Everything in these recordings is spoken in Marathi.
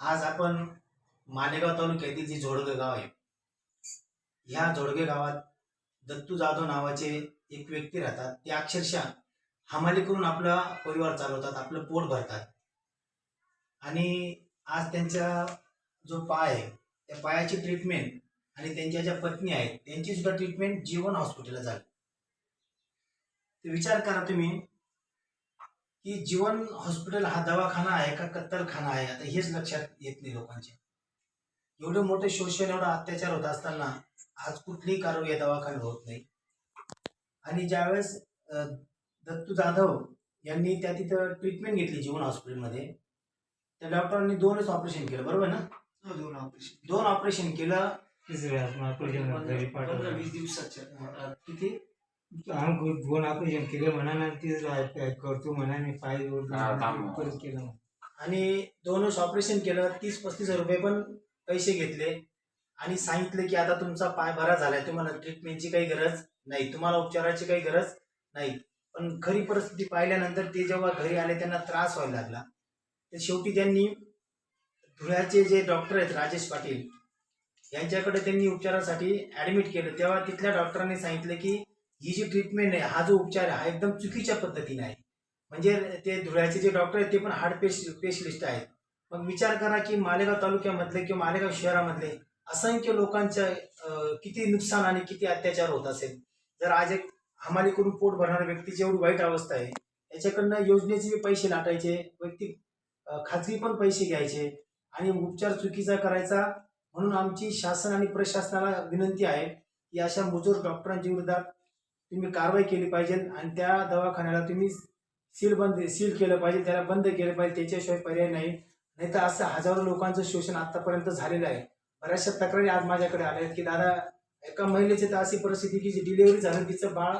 आज आपण मालेगाव तालुक्यातील जे जोडगे गाव आहे ह्या जोडगे गावात दत्तू जाधव नावाचे एक व्यक्ती राहतात. ते अक्षरशः हमाली करून आपला परिवार चालवतात आपलं पोट भरतात. आणि आज त्यांचा जो पाय आहे त्या पायाची ट्रीटमेंट आणि त्यांच्या ज्या पत्नी आहेत त्यांची सुद्धा ट्रीटमेंट जीवन हॉस्पिटलला झाली. विचार करा तुम्ही की जीवन हॉस्पिटल हा दवाखाना आहे का कत्तलखाना आहे? आता हेच लक्षात येत नाही लोकांच्या एवढे मोठे शोषण एवढा अत्याचार होत असताना आज कुठलीही कारवाई या दवाखान्यात होत नाही. आणि ज्यावेळेस दत्तू जाधव यांनी त्या तिथं ट्रीटमेंट घेतली जीवन हॉस्पिटलमध्ये त्या डॉक्टरांनी दोनच ऑपरेशन केलं बरोबर ना? दोन ऑपरेशन दोन ऑपरेशन केलं. तिसऱ्या ऑपरेशन घरी पंधरा वीस दिवसाच्या किती? आम्ही दोन ऑपरेशन केले म्हणा ना तीच करतो म्हणा मी पाय थांब. परत केलं. आणि दोनच ऑपरेशन केलं तीस पस्तीस रुपये पण पैसे घेतले. आणि सांगितलं की आता तुमचा पाय बरा झालाय तुम्हाला ट्रीटमेंटची काही गरज नाही तुम्हाला उपचाराची काही गरज नाही. पण खरी परिस्थिती पाहिल्यानंतर ते जेव्हा घरी आले त्यांना त्रास व्हायला लागला. तर शेवटी त्यांनी धुळ्याचे जे डॉक्टर आहेत राजेश पाटील यांच्याकडे त्यांनी उपचारासाठी ॲडमिट केलं. तेव्हा तिथल्या डॉक्टरांनी सांगितलं की ही जी ट्रीटमेंट आहे हा जो उपचार आहे हा एकदम चुकीच्या पद्धतीने आहे. म्हणजे ते धुळ्याचे जे डॉक्टर आहेत ते पण हार्ट पेश स्पेशलिस्ट आहेत. मग विचार करा की मालेगाव तालुक्यामधले किंवा मालेगाव शहरामधले असंख्य लोकांच्या किती नुकसान आणि किती अत्याचार होत असेल. जर आज एक हमाली करून पोट भरणाऱ्या व्यक्तीची एवढी वाईट अवस्था आहे याच्याकडनं योजनेचे पैसे लाटायचे व्यक्ती खाजगी पण पैसे घ्यायचे आणि उपचार चुकीचा करायचा म्हणून आमची शासन आणि प्रशासनाला विनंती आहे की अशा मुजोर डॉक्टरांच्या विरोधात तुम्ही कारवाई केली पाहिजे आणि त्या दवाखान्याला तुम्ही सील बंद सील केलं पाहिजे त्याला बंद केलं पाहिजे त्याच्याशिवाय पर्याय नाही. नाही तर असं हजारो लोकांचं शोषण आतापर्यंत झालेलं आहे. बऱ्याचशा तक्रारी आज माझ्याकडे आल्या आहेत की दादा एका महिलेची तर अशी परिस्थिती की जी डिलिव्हरी झाली तिचं बाळ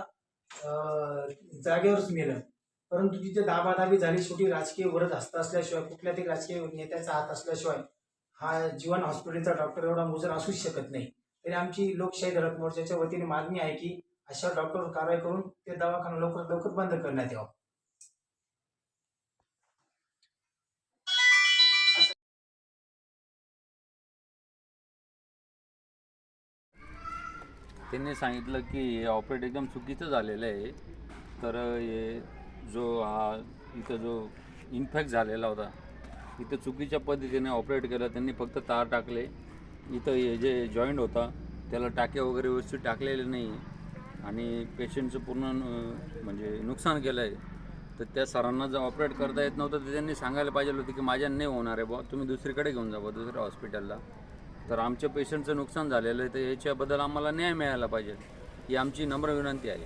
जागेवरच मेलं. परंतु तिथे दाबादाबी झाली शेवटी राजकीय वरद हस्त असल्याशिवाय कुठल्या तरी राजकीय नेत्याचा हात असल्याशिवाय हा जीवन हॉस्पिटलचा डॉक्टर एवढा मुजर असूच शकत नाही. तरी आमची लोकशाही धडक मोर्चाच्या वतीने मागणी आहे की अशा डॉक्टरवर कारवाई करून ते दवाखाना लवकर लवकर बंद करण्यात यावं. त्यांनी सांगितलं की हे ऑपरेट एकदम चुकीचं झालेलं आहे. तर हे जो हा इथं जो इन्फेक्ट झालेला होता इथं चुकीच्या पद्धतीने ऑपरेट केलं. त्यांनी फक्त तार टाकले. इथं हे जे जॉईंट होता त्याला टाके वगैरे व्यवस्थित टाकलेले नाही. आणि पेशंटचं पूर्ण म्हणजे नुकसान केलं आहे तर त्या सरांना जर ऑपरेट करता येत नव्हतं तर त्यांनी सांगायला पाहिजे होतं की माझ्या नाही होणार आहे बुवा तुम्ही दुसरीकडे घेऊन जा दुसऱ्या हॉस्पिटलला तर आमच्या पेशंटचं नुकसान झालेलं आहे तर याच्याबद्दल आम्हाला न्याय मिळायला पाहिजे ही आमची नम्र विनंती आहे.